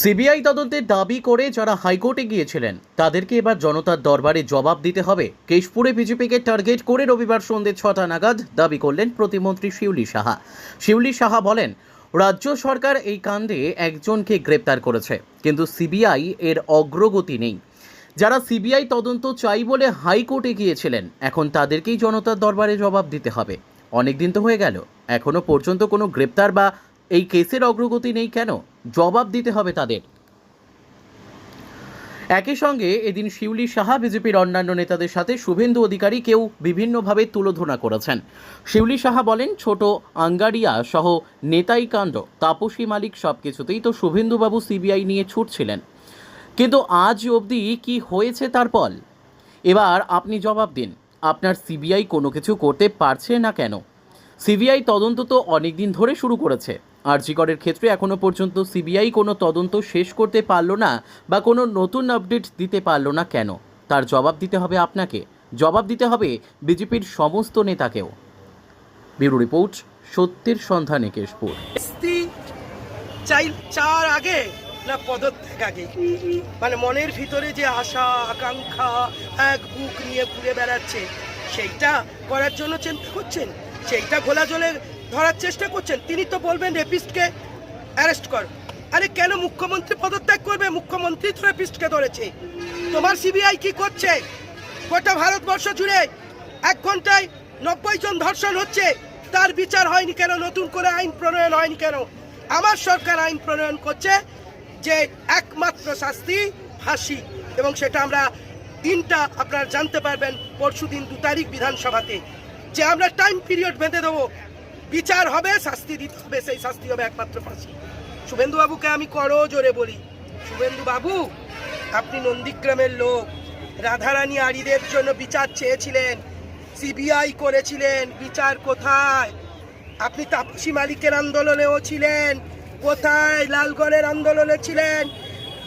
CBI তদন্তের দাবি করে যারা হাইকোর্টে গিয়েছিলেন, তাদেরকে এবার জনতার দরবারে জবাব দিতে হবে। কেশপুরে বিজেপিকে টার্গেট করে রবিবার সন্ধ্যে ছটা নাগাদ দাবি করলেন প্রতিমন্ত্রী শিউলি সাহা। শিউলি সাহা বলেন, রাজ্য সরকার এই কাণ্ডে একজনকে গ্রেপ্তার করেছে, কিন্তু সিবিআই এর অগ্রগতি নেই। যারা সিবিআই তদন্ত চাই বলে হাইকোর্টে গিয়েছিলেন, এখন তাদেরকেই জনতার দরবারে জবাব দিতে হবে। অনেক দিন তো হয়ে গেল, এখনও পর্যন্ত কোনো গ্রেপ্তার বা এই কেসের অগ্রগতি নেই কেন? জবাব দিতে হবে তাদের। একই সঙ্গে এদিন শিউলি সাহা, বিজেপির অন্যান্য নেতাদের সাথে শুভেন্দু অধিকারী কেউ বিভিন্নভাবে তুলোধনা করেছেন। শিউলি সাহা বলেন, ছোট আঙ্গারিয়া সহ নেতাই কাণ্ড, তাপসী মালিক সব কিছুতেই তো শুভেন্দুবাবু সিবিআই নিয়ে ছুটছিলেন। কিন্তু আজ অবধি কি হয়েছে তার ফল? এবার আপনি জবাব দিন। আপনার সিবিআই কোনো কিছু করতে পারছে না কেন? সিবিআই তদন্ত তো অনেক দিন ধরে শুরু করেছে। আরজিকরের ক্ষেত্রে এখনও পর্যন্ত সিবিআই কোনো তদন্ত শেষ করতে পারল না বা কোনো নতুন আপডেট দিতে পারল না কেন? তার জবাব দিতে হবে আপনাকে। জবাব দিতে হবে বিজেপির সমস্ত নেতাকেও। ব্যুরো রিপোর্ট, সত্যের সন্ধানে কেশপুর। চার আগে না পদত্যাগ আগে? মানে মনের ভিতরে যে আশা, আকাঙ্ক্ষা, এক বুক নিয়ে ঘুরে বেড়াচ্ছে, সেইটা করার জন্য চিন্তা করছেন? সেইটা ঘোলা জলে ধরার চেষ্টা করছেন। তিনি তো বলবেন রেপিস্টকে অ্যারেস্ট কর। আরে কেন মুখ্যমন্ত্রী পদত্যাগ করবে? মুখ্যমন্ত্রী তো রেপিস্টকে ধরেছে। তোমার সিবিআই কি করছে? গোটা ভারতবর্ষ জুড়ে এক ঘন্টায় নব্বই জন ধর্ষণ হচ্ছে। তার বিচার হয়নি কেন? নতুন করে আইন প্রণয়ন হয়নি কেন? আমার সরকার আইন প্রণয়ন করছে যে একমাত্র শাস্তি ফাঁসি। এবং সেটা আমরা দিনটা আপনারা জানতে পারবেন পরশু দিন দু তারিখ বিধানসভাতে। যে আমরা টাইম পিরিয়ড বেঁধে দেবো। বিচার হবে, শাস্তি দিতে হবে, সেই শাস্তি হবে একমাত্র ফাঁসি। শুভেন্দুবাবুকে আমি করো জোরে বলি, শুভেন্দুবাবু, আপনি নন্দীগ্রামের লোক। রাধারানী আরিদের জন্য বিচার চেয়েছিলেন, সিবিআই করেছিলেন, বিচার কোথায়? আপনি তাপসী মালিকের আন্দোলনেও ছিলেন, কোথায় লালগড়ের আন্দোলনে ছিলেন?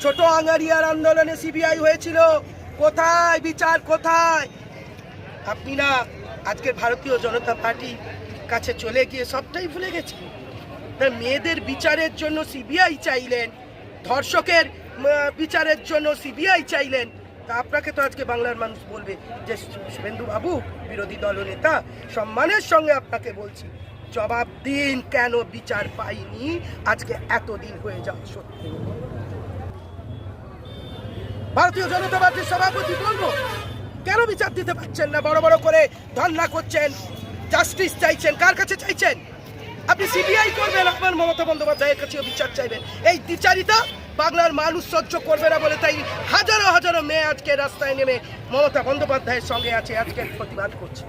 ছোট আঙ্গারিয়ার আন্দোলনে সিবিআই হয়েছিল, কোথায়? বিচার কোথায়? আপনি না আজকের ভারতীয় জনতা পার্টি কাছে চলে গিয়ে সবটাই ভুলে গেছে না, মেয়েদের বিচারের জন্য সিবিআই চাইলেন, ধর্ষকের বিচারের জন্য সিবিআই চাইলেন। তা আপনাকে তো আজকে বাংলার মানুষ বলবে যে শুভেন্দু বাবু বিরোধী দলনেতা, সম্মানের সঙ্গে আপনাকে বলছি, জবাব দিন কেন বিচার পাইনি? আজকে এতদিন হয়ে যাওয়া সত্যি ভারতীয় জনতা পার্টির সভাপতি বলব কেন বিচার দিতে পারছেন না? বড় বড় করে ধর্না করছেন জাস্টিস চাইছেন, কার কাছে চাইছেন? আপনি সিবিআই করবেন, আপনার মমতা বন্দ্যোপাধ্যায়ের কাছেও বিচার চাইবেন। এই বিচারিতা বাংলার মানুষ সহ্য করবে না বলে তাই হাজারো হাজারো মেয়ে আজকে রাস্তায় নেমে মমতা বন্দ্যোপাধ্যায়ের সঙ্গে আছে আজকে প্রতিবাদ করছে।